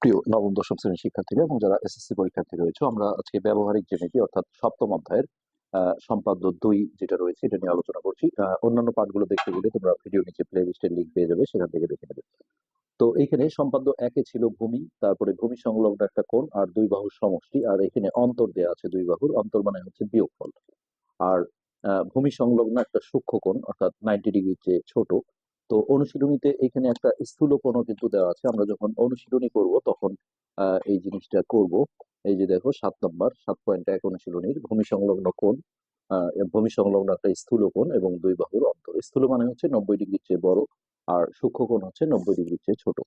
প্রিয় নবম, দশম শ্রেণির শিক্ষার্থীরা এবং যারা এসএসসি পরীক্ষার্থী রয়েছে, আমরা আজকে ব্যবহারিক জ্যামিতি অর্থাৎ সপ্তম অধ্যায়ের সম্পাদ্য দুই যেটা রয়েছে, এটা নিয়ে আলোচনা করছি। অন্যান্য পাঠগুলো দেখতে গেলে তোমরা ভিডিও নিচে প্লে লিস্টের লিঙ্ক পেয়ে যাবে, সেখান থেকে দেখে নেবে। তো এইখানে সম্পাদ্য একে ছিল ভূমি, তারপরে ভূমি সংলগ্ন একটা কোণ আর দুই বাহুর সমষ্টি, আর এখানে অন্তর দেয়া আছে দুই বাহুর, অন্তর মানে হচ্ছে বিয়োগফল। আর ভূমি সংলগ্ন একটা সূক্ষ্ম কোণ, অর্থাৎ নাইনটি ডিগ্রির চেয়ে ছোট তো অনুশীলনীতে এখানে একটা স্থূল কোণও কিন্তু দেওয়া আছে। আমরা যখন অনুশীলনী করব, তখন এই জিনিসটা করব। এই যে দেখো, সাত নম্বর, সাত পয়েন্ট এক অনুশীলনীর ভূমি সংলগ্ন কোণ ভূমি সংলগ্ন একটা স্থূল কোণ এবং দুই বাহুর অন্তর। স্থূল মানে হচ্ছে নব্বই ডিগ্রির চেয়ে বড় আর সূক্ষ্ম কোণ হচ্ছে নব্বই ডিগ্রির চেয়ে ছোট।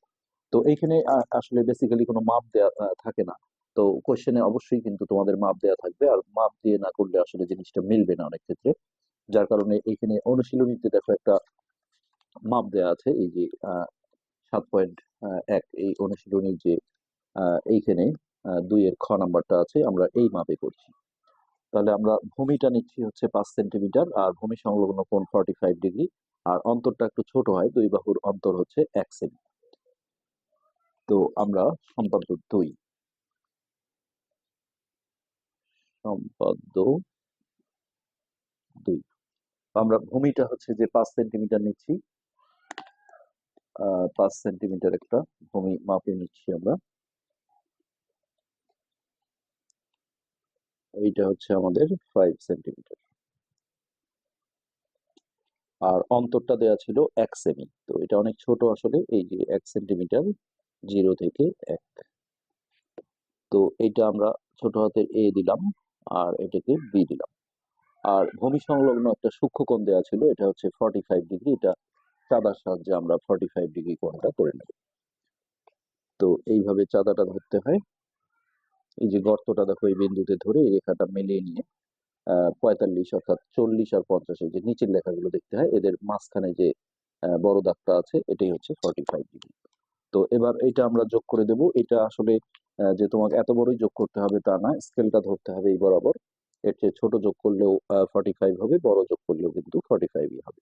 তো এইখানে আসলে বেসিক্যালি কোনো মাপ দেওয়া থাকে না। তো কোশ্চেনে অবশ্যই কিন্তু তোমাদের মাপ দেওয়া থাকবে আর মাপ দিয়ে না করলে আসলে জিনিসটা মিলবে না অনেক ক্ষেত্রে। যার কারণে এখানে অনুশীলনীতে দেখো একটা মাপ দেওয়া আছে, এই যে সাত পয়েন্ট এক, এই অনুশীলনীর যে এইখানে দুইয়ের খ নাম্বারটা আছে, আমরা এই মাপে করছি। তাহলে আমরা ভূমিটা নিচ্ছি হচ্ছে পাঁচ সেন্টিমিটার, আর ভূমি সংলগ্ন কোণ ফর্টি ফাইভ ডিগ্রি আর অন্তরটা একটু ছোট হয়, দুই বাহুর অন্তর হচ্ছে এক সেমি। তো আমরা সম্পাদ্য দুই। সম্পাদ্য দুই। আমরা ভূমিটা হচ্ছে যে পাঁচ সেন্টিমিটার নিচ্ছি পাঁচ সেন্টিমিটার একটা ভূমি মাপে নিচ্ছি আমরা। এইটা হচ্ছে আমাদের ফাইভ সেন্টিমিটার আর অন্তরটা দেয়া ছিল এক সেমি তো এটা অনেক ছোট আসলে, এই যে এক সেন্টিমিটার জিরো থেকে এক। তো এইটা আমরা ছোট হাতের এ দিলাম, আর এটাকে বি দিলাম। আর ভূমি সংলগ্ন একটা সূক্ষ্ম কোণ দেওয়া ছিল, এটা হচ্ছে ফর্টি ফাইভ ডিগ্রি এটা চাঁদার সাহায্যে আমরা ফর্টি ফাইভ ডিগ্রি কোণটা করে নেব। তো এইভাবে চাঁদাটা ধরতে হয়। এই যে গর্তটা দেখো, এই বিন্দুতে ধরে এই রেখাটা মিলিয়ে নিয়ে পঁয়তাল্লিশ অর্থাৎ চল্লিশ আর পঞ্চাশের যে নিচের লেখাগুলো দেখতে হয়, এদের মাঝখানে যে বড় দাগটা আছে, এটাই হচ্ছে ফর্টি ফাইভ ডিগ্রি তো এবার এটা আমরা যোগ করে দেব। এটা আসলে যে তোমাকে এত বড়ই যোগ করতে হবে তা না, স্কেলটা ধরতে হবে এই বরাবর। এর চেয়ে ছোট যোগ করলেও ফর্টি ফাইভ হবে, বড় যোগ করলেও কিন্তু ফর্টি ফাইভই হবে।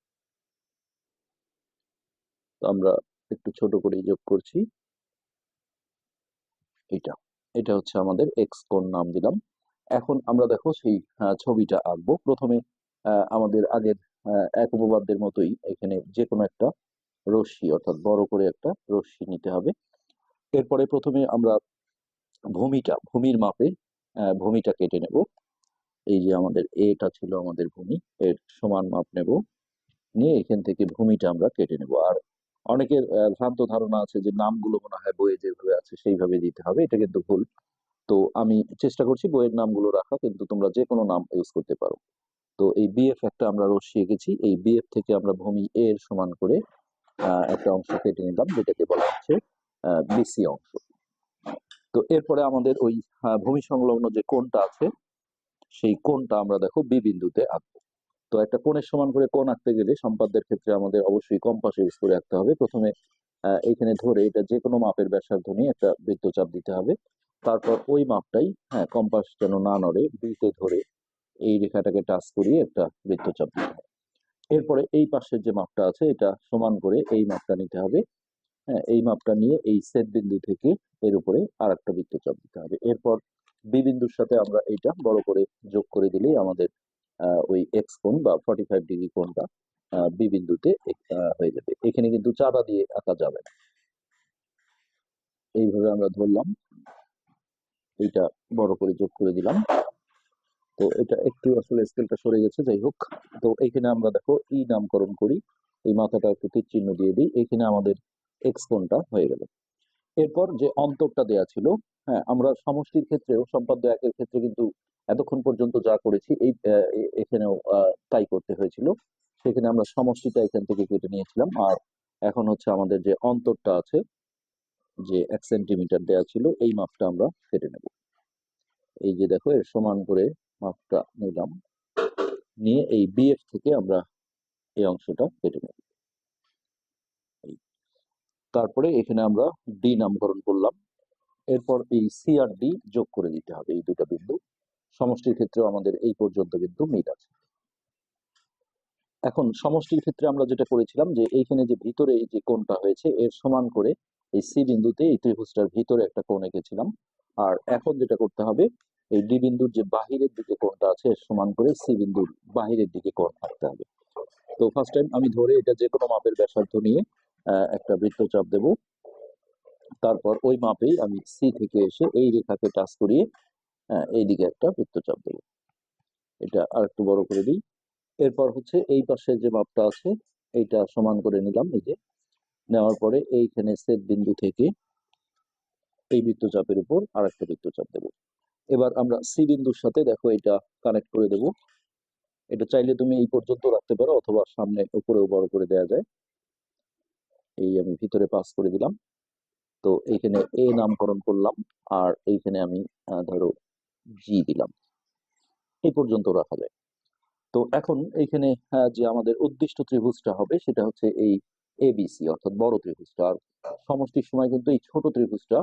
আমরা একটু ছোট করেই যোগ করছি। এটা এটা হচ্ছে আমাদের এক্স কোণ নাম দিলাম। এখন আমরা দেখো সেই ছবিটা আঁকবো। প্রথমে আমাদের আগের এক উপপাদ্যের মতোই এখানে যে কোনো একটা রশ্মি, অর্থাৎ বড় করে একটা রশ্মি নিতে হবে। এরপরে প্রথমে আমরা ভূমিটা, ভূমির মাপে ভূমিটা কেটে নেব। এই যে আমাদের এটা ছিল আমাদের ভূমি, এর সমান মাপ নেব। নিয়ে এখান থেকে ভূমিটা আমরা কেটে নেব। আর অনেকের ভ্রান্ত ধারণা আছে যে নামগুলো মনে হয় বইয়ে যেভাবে আছে সেইভাবে দিতে হবে, এটা কিন্তু ভুল। তো আমি চেষ্টা করছি বইয়ের নামগুলো রাখা, কিন্তু তোমরা যে কোনো নাম ইউজ করতে পারো। তো এই বিএফ একটা আমরা রশ্মি এঁকেছি এই বিএফ থেকে আমরা ভূমি এ এর সমান করে একটা অংশ কেটে নিলাম, যেটাকে বলা হচ্ছে বিসি অংশ। তো এরপরে আমাদের ওই ভূমি সংলগ্ন যে কোণটা আছে, সেই কোণটা আমরা দেখো বি বিন্দুতে আঁকবো। তো একটা কোণের সমান করে কোণ আঁকতে গেলে সম্পাদ্যের ক্ষেত্রে আমাদের অবশ্যই কম্পাস ইউজ করে আঁকতে হবে। প্রথমে এইখানে ধরে এটা যে কোনো মাপের ব্যাসার্ধ নিয়ে একটা বৃত্তচাপ দিতে হবে। তারপর ওই মাপটাই হ্যাঁ কম্পাস যেন না নড়ে, বিতে ধরে এই রেখাটাকে টাচ করিয়ে একটা বৃত্তচাপ দিতে হবে। এরপরে এই পাশের যে মাপটা আছে, এটা সমান করে এই মাপটা নিতে হবে। হ্যাঁ এই মাপটা নিয়ে এই সেট বিন্দু থেকে এর উপরে আর একটা বৃত্তচাপ দিতে হবে। এরপর বি বিন্দুর সাথে আমরা এইটা বড় করে যোগ করে দিলেই আমাদের ওই এক্স কোণ বা ফর্টি ফাইভ ডিগ্রি কোণটা বি বিন্দুতে হয়ে যাবে। এখানে কিন্তু চাঁদা দিয়ে আঁকা যাবে না। এইভাবে আমরা ধরলাম। এইটা বড় করে যোগ করে দিলাম। তো এটা একটু আসলে স্কেলটা সরে গেছে, যাই হোক। তো এইখানে আমরা দেখো ই নামকরণ করি। এই মাথাটা একটু তীর চিহ্ন দিয়ে দিই। এখানে আমাদের এক্স কোণটা হয়ে গেল। এরপর যে অন্তরটা দেয়া ছিল হ্যাঁ আমরা সমষ্টির ক্ষেত্রেও, সম্পাদ্য একের ক্ষেত্রে কিন্তু এতক্ষণ পর্যন্ত যা করেছি, এই এখানেও তাই করতে হয়েছিল। সেখানে আমরা সমষ্টিটা এখান থেকে কেটে নিয়েছিলাম। আর এখন হচ্ছে আমাদের যে অন্তরটা আছে, যে এক সেন্টিমিটার দেওয়া ছিল, এই মাপটা আমরা কেটে নেব। এই যে দেখো, এর সমান করে মাপটা নিলাম। নিয়ে এই বিএফ থেকে আমরা এই অংশটা কেটে নেব। তারপরে এখানে আমরা ডি নামকরণ করলাম। এরপর এই সি আর ডি যোগ করে দিতে হবে, এই দুটো বিন্দু। সমষ্টির ক্ষেত্রেও আমাদের এই পর্যন্ত কিন্তু মিল আছে। এখন সমষ্টির ক্ষেত্রে আমরা যেটা করেছিলাম যে এইখানে যে ভিতরে এই যে কোণটা হয়েছে, এর সমান করে এই সি বিন্দুতে এই ত্রিভুজটার ভিতরে একটা কোণ এঁকেছিলাম। আর এখন যেটা করতে হবে, এই ডি বিন্দুর যে বাহিরের দিকে কোণটা আছে, এর সমান করে সি বিন্দুর বাহিরের দিকে কোণ থাকতে হবে। তো ফার্স্ট টাইম আমি ধরে এটা যে কোনো মাপের ব্যাসার্ধ নিয়ে একটা বৃত্তচাপ দেব। তারপর ওই মাপেই আমি সি থেকে এসে এই রেখাকে টাচ করিয়ে এইদিকে একটা বৃত্তচাপ দেব এটা আর একটু বড় করে দিই। এরপর হচ্ছে এই পাশে যে মাপটা আছে, এইটা সমান করে নিলাম এই যে। নেওয়ার পরে এইখানে সেট বিন্দু থেকে এই বৃত্তচাপের উপর আর একটা বৃত্তচাপ দেব। এবার আমরা সি বিন্দুর সাথে দেখো এটা কানেক্ট করে দেব। এটা চাইলে তুমি এই পর্যন্ত রাখতে পারো অথবা সামনে উপরেও বড় করে দেওয়া যায়। এই আমি ভিতরে পাস করে দিলাম। তো এইখানে এ নামকরণ করলাম আর এইখানে আমি ধরো জি দিলাম। এই পর্যন্ত রাখা যায়। তো এখন এইখানে আহ, যে আমাদের উদ্দিষ্ট ত্রিভুজটা হবে সেটা হচ্ছে এই এবিসি অর্থাৎ বড় ত্রিভুজটা। আর সমষ্টির সময় কিন্তু এই ছোট ত্রিভুজটা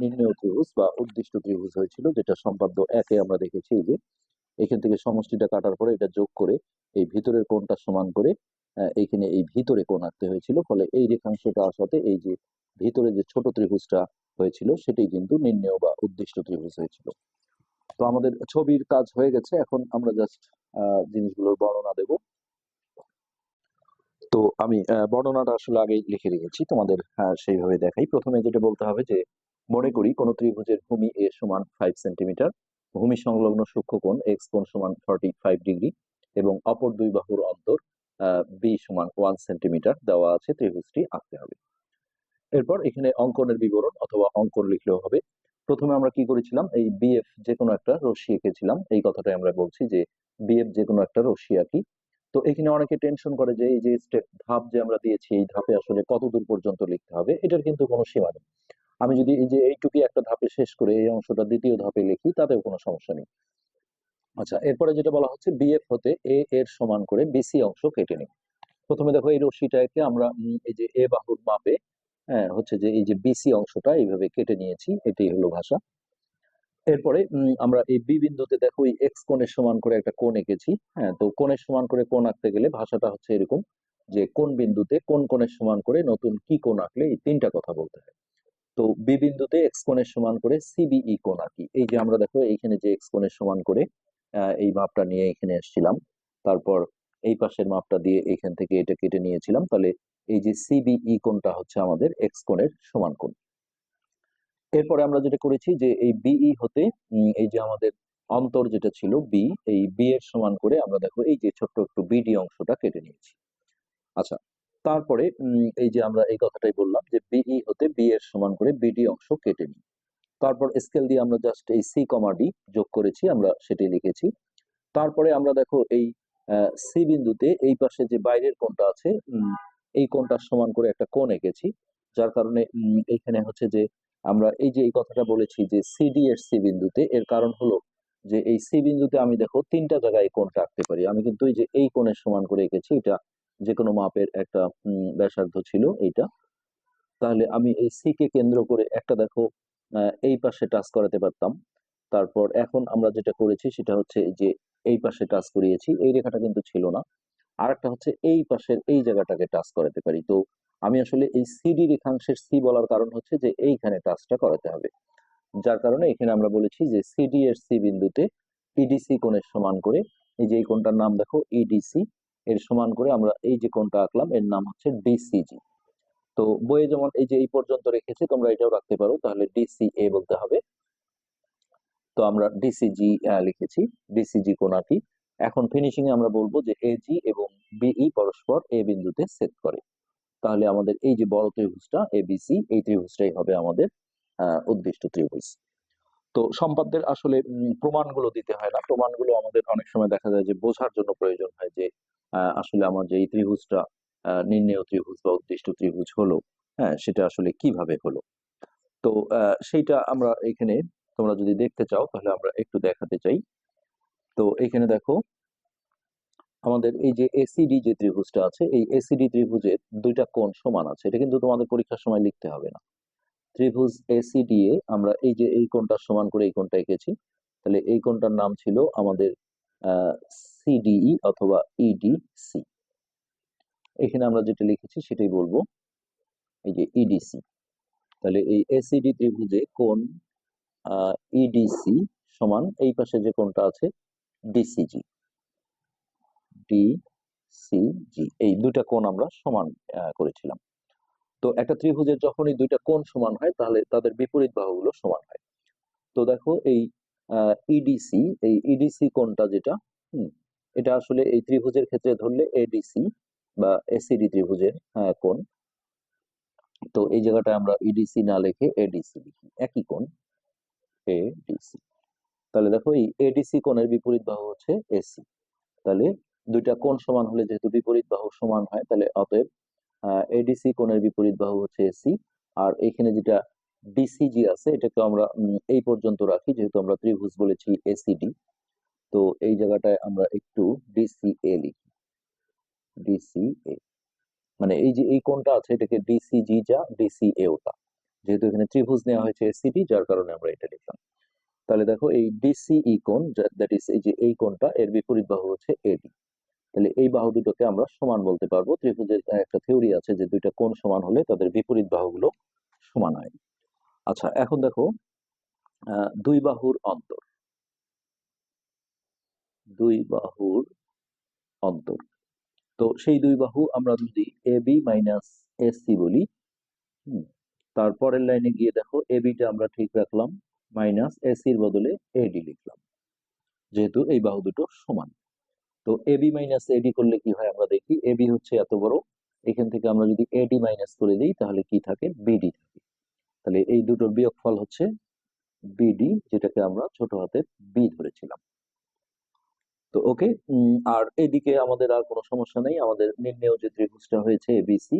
নির্ণয় ত্রিভুজ বা উদ্দিষ্ট ত্রিভুজ হয়েছিল যেটা সম্পাদ্য একে আমরা দেখেছি যে। এখান থেকে সমষ্টিটা কাটার পরে এটা যোগ করে এই ভিতরের কোণটা সমান করে এইখানে এই ভিতরে কোণ আঁকতে হয়েছিল। ফলে এই রেখাংশটা আসাতে এই যে ভিতরে যে ছোট ত্রিভুজটা হয়েছিল সেটাই কিন্তু নির্ণয় বা উদ্দিষ্ট ত্রিভুজ হয়েছিল। তো আমাদের ছবির কাজ হয়ে গেছে, এখন আমরা জাস্ট জিনিসগুলোর বর্ণনা দেব। তো আমি বর্ণনাটা আসলে আগেই লিখে রেখেছি, তোমাদের সেইভাবে দেখাই। প্রথমে যেটা বলতে হবে যে, মনে করি কোন ত্রিভুজের ভূমি এ সমান ফাইভ সেন্টিমিটার ভূমি সংলগ্ন সূক্ষ্মকোণ এক্স কোণ সমান থার্টি ফাইভ ডিগ্রি এবং অপর দুই বাহুর অন্তর বি সমান ওয়ান সেন্টিমিটার দেওয়া আছে ত্রিভুজটি আঁকতে হবে। এরপর এখানে অঙ্কনের বিবরণ অথবা অঙ্কন লিখলেও হবে। প্রথমে আমরা কি করেছিলাম? এই বিএফ যে কোনো একটা রশ্মি এঁকেছিলাম। এই কথাটাই আমরা বলছি যে বিএফ যে কোনো একটা রশ্মি আঁকি। তো এখানে অনেকে টেনশন করে যে, এই যে স্টেপ ধাপ যে আমরা দিয়েছি, এই ধাপে আসলে কত দূর পর্যন্ত লিখতে হবে, এটার কিন্তু কোনো সীমা নেই। আমি যদি এই যে এইটুকু একটা ধাপে শেষ করে এই অংশটা দ্বিতীয় ধাপে লিখি, তাতেও কোনো সমস্যা নেই। আচ্ছা এরপরে যেটা বলা হচ্ছে বিএফ হতে এ এর সমান করে বিসি অংশ কেটে নিই। প্রথমে দেখো এই রশ্মিটাকে আমরা এই যে এ বাহুর মাপে হ্যাঁ হচ্ছে যে এই যে বিসি অংশটা এইভাবে কেটে নিয়েছি, এটাই হলো ভাষা। এরপরে আমরা এই বি বিন্দুতে দেখো এই এক্স কোণের সমান করে একটা কোণ এঁকেছি হ্যাঁ তো কোণের সমান করে কোণ আঁকতে গেলে ভাষাটা হচ্ছে এরকম যে কোন বিন্দুতে কোন কোণের সমান করে নতুন কি কোণ আঁকলে এই তিনটা কথা বলতে হয়। তো বি বিন্দুতে এক্স কোণের সমান করে সিবিই কোণ আঁকি। এই যে আমরা দেখো এইখানে যে এক্স কোণের সমান করে এই মাপটা নিয়ে এখানে এসেছিলাম তারপর এই পাশের মাপটা দিয়ে এখান থেকে এটা কেটে নিয়েছিলাম। তাহলে এই যে সিবিই কোণটা হচ্ছে আমাদের এক্স কোণের সমান কোণ। এরপরে আমরা যেটা করেছি যে এই বিই হতে উম, এই যে আমাদের অন্তর যেটা ছিল বি এই বি এর সমান করে আমরা দেখো এই যে ছোট্ট একটু বিডি অংশটা কেটে নিয়েছি। আচ্ছা তারপরে এই যে আমরা এই কথাটাই বললাম যে বিই হতে বি এর সমান করে বিডি অংশ কেটে নিই। তারপর স্কেল দিয়ে আমরা জাস্ট এই সি কমা ডি যোগ করেছি আমরা সেটাই লিখেছি। তারপরে আমরা দেখো এই সি বিন্দুতে এই পাশে যে বাইরের কোণটা আছে এই কোণটার সমান করে একটা কোণ এঁকেছি। যার কারণে এখানে হচ্ছে যে, আমরা এই যে, এই কথাটা বলেছি যে সিডি এর সি বিন্দুতে, এর কারণ হলো যে, এই সি বিন্দুতে আমি দেখো তিনটা জায়গায় কোণটা আঁকতে পারি। আমি কিন্তু এই যে, এই কোণের সমান করে এঁকেছি, এটা যে কোনো মাপের একটা ব্যাসার্ধ ছিল এইটা। তাহলে আমি এই সি কে কেন্দ্র করে একটা দেখো এই পাশে টাচ করাতে পারতাম। তারপর এখন আমরা যেটা করেছি, সেটা হচ্ছে যে, এই পাশে টাচ করিয়েছি, এই রেখাটা কিন্তু ছিল না। আরেকটা হচ্ছে এই পাশের এই জায়গাটাকে টাচ করাতে পারি। তো আমি আসলে এই সিডি রেখাংশের সি বলার কারণ হচ্ছে যে এইখানে টাচটা করাতে হবে। যার কারণে এখানে আমরা বলেছি যে সিডি এর সি বিন্দুতে ইডিসি কোণের সমান করে এই যে এই কোণটার নাম দেখো ইডিসি এর সমান করে আমরা এই যে কোণটা আঁকলাম এর নাম হচ্ছে ডিসিজি তো বইয়ে যেমন এই যে এই পর্যন্ত রেখেছি, তোমরা এটাও রাখতে পারো, তাহলে ডিসিএ বলতে হবে। তো আমরা ডিসিজি লিখেছি। ডিসিজি কোণ আঁকি এখন ফিনিশিং এ আমরা বলব যে এজি এবং বিই পরস্পর এ বিন্দুতে সেট করে। তাহলে আমাদের এই যে বড় ত্রিভুজটা এবিসি এই ত্রিভুজটাই হবে আমাদের উদ্দিষ্ট ত্রিভুজ। তো সম্পাদ্যের আসলে প্রমাণগুলো দিতে হয় না। প্রমাণগুলো আমাদের অনেক সময় দেখা যায় যে বোঝার জন্য প্রয়োজন হয় যে আসলে আমার যে এই ত্রিভুজটা নির্ণেয় ত্রিভুজ বা উদ্দিষ্ট ত্রিভুজ হলো হ্যাঁ সেটা আসলে কীভাবে হলো? তো সেইটা আমরা এখানে তোমরা যদি দেখতে চাও, তাহলে আমরা একটু দেখাতে চাই। তো এখানে দেখো, আমাদের এই যে এসিডি যে ত্রিভুজটা আছে, এই এসিডি ত্রিভুজের দুইটা কোণ সমান আছে। এটা কিন্তু তোমাদের পরীক্ষার সময় লিখতে হবে না। ত্রিভুজ এসিডি এ আমরা এই যে এই কোণটার সমান করে এই কোণটা এঁকেছি, তাহলে এই কোণটার নাম ছিল আমাদের সিডিই অথবা ইডিসি এখানে আমরা যেটা লিখেছি সেটাই বলব, এই যে ইডিসি তাহলে এই এসিডি ত্রিভুজে কোণ ইডিসি সমান এই পাশে যে কোণটা আছে ডিসিজি ডিসিজি এই দুইটা কোণ আমরা সমান করেছিলাম। তো একটা ত্রিভুজের যখনই দুইটা কোণ সমান হয়, তাহলে তাদের বিপরীত বাহুগুলো সমান হয়। তো দেখো এই ইডিসি এই ইডিসি কোণটা যেটা এটা আসলে এই ত্রিভুজের ক্ষেত্রে ধরলে এডিসি বা এসিডি ত্রিভুজের কোণ। তো এই জায়গাটায় আমরা ইডিসি না লিখে এডিসি লিখি। একই কোণ এডিসি তাহলে দেখো এই এডিসি কোণের বিপরীত বাহু হচ্ছে এসি তাহলে দুইটা কোণ সমান হলে যেহেতু বিপরীত বাহু সমান হয়, তাহলে অতএব এডিসি কোণের বিপরীত বাহু হচ্ছে এসি আর এখানে যেটা ডিসিজি আছে, এটাকে আমরা এই পর্যন্ত রাখি, যেহেতু আমরা ত্রিভুজ বলেছি এসিডি তো এই জায়গাটায় আমরা একটু ডিসিএ লিখি। ডিসিএ মানে এই যে এই কোণটা আছে, এটাকে ডিসিজি যা ডিসিএ ওটা। যেহেতু এখানে ত্রিভুজ নেওয়া হয়েছে এসিডি যার কারণে আমরা এটা লিখলাম। তাহলে দেখো এই ডিসিই কোণ দ্যাট ইজ এই যে এই কোণটা, এর বিপরীত বাহু হচ্ছে এডি তাহলে এই বাহু দুটোকে আমরা সমান বলতে পারব। ত্রিভুজের একটা থিওরি আছে যে দুইটা কোণ সমান হলে তাদের বিপরীত বাহুগুলো সমান হয়। আচ্ছা এখন দেখো দুই বাহুর অন্তর। দুই বাহুর অন্তর। তো সেই দুই বাহু আমরা যদি এ বি মাইনাস এসি বলি তারপরের লাইনে গিয়ে দেখো এ বিটা আমরা ঠিক রাখলাম। মাইনাস এসির বদলে এডি লিখলাম। যেহেতু এই বাহু দুটো সমান। তো এবি মাইনাস এডি করলে কি হয় আমরা দেখি? এবি হচ্ছে এত বড়। এখান থেকে আমরা যদি এডি মাইনাস করে দিই, তাহলে কি থাকে? বিডি থাকে। তাহলে এই দুটোর বিয়োগফল হচ্ছে বিডি যেটাকে আমরা ছোট হাতের বি ধরেছিলাম। তো ওকে আর এদিকে আমাদের আর কোনো সমস্যা নেই। আমাদের নিম্নেও যে ত্রিভুজটা হয়েছে এবিসি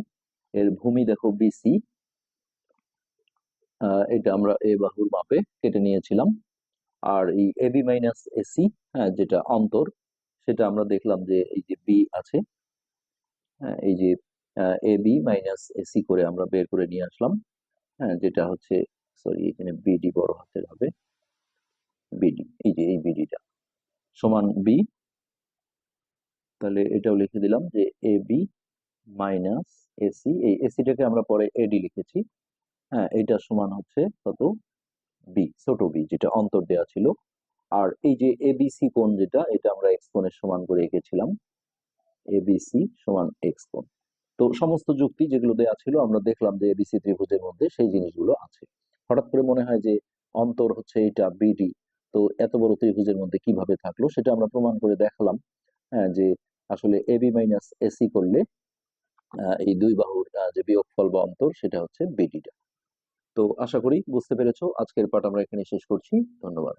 এর ভূমি দেখো বিসি এটা আমরা এ বাহুর মাপে কেটে নিয়েছিলাম। আর এই এবি মাইনাস এসি হ্যাঁ যেটা অন্তর, সেটা আমরা দেখলাম যে এই যে বি আছে হ্যাঁ এই যে এ বি মাইনাস এসি করে আমরা বের করে নিয়ে আসলাম হ্যাঁ যেটা হচ্ছে সরি এখানে বিডি বড় হাতের হবে বিডি এই যে এই বিডিটা সমান বি তাহলে এটাও লিখে দিলাম যে এ বি মাইনাস এসি এই এসিটাকে আমরা পরে এডি লিখেছি। হ্যাঁ এটা সমান হচ্ছে কত? বি ছোট বি যেটা অন্তর দেওয়া ছিল। আর এই যে এবিসি কোণ যেটা, এটা আমরা এক্স কোণের সমান করে এঁকেছিলাম। এবিসি সমান এক্স কোণ। তো সমস্ত যুক্তি যেগুলো দেওয়া ছিল, আমরা দেখলাম যে এবিসি ত্রিভুজের মধ্যে সেই জিনিসগুলো আছে। হঠাৎ করে মনে হয় যে অন্তর হচ্ছে এটা বিডি তো এত বড় ত্রিভুজের মধ্যে কীভাবে থাকল, সেটা আমরা প্রমাণ করে দেখালাম। হ্যাঁ যে আসলে এবি মাইনাস এসি করলে এই দুই বাহুর যে বিয়োগফল বা অন্তর, সেটা হচ্ছে বিডিটা তো আশা করি বুঝতে পেরেছ। আজকের পাঠ আমরা এখানে শেষ করছি। ধন্যবাদ।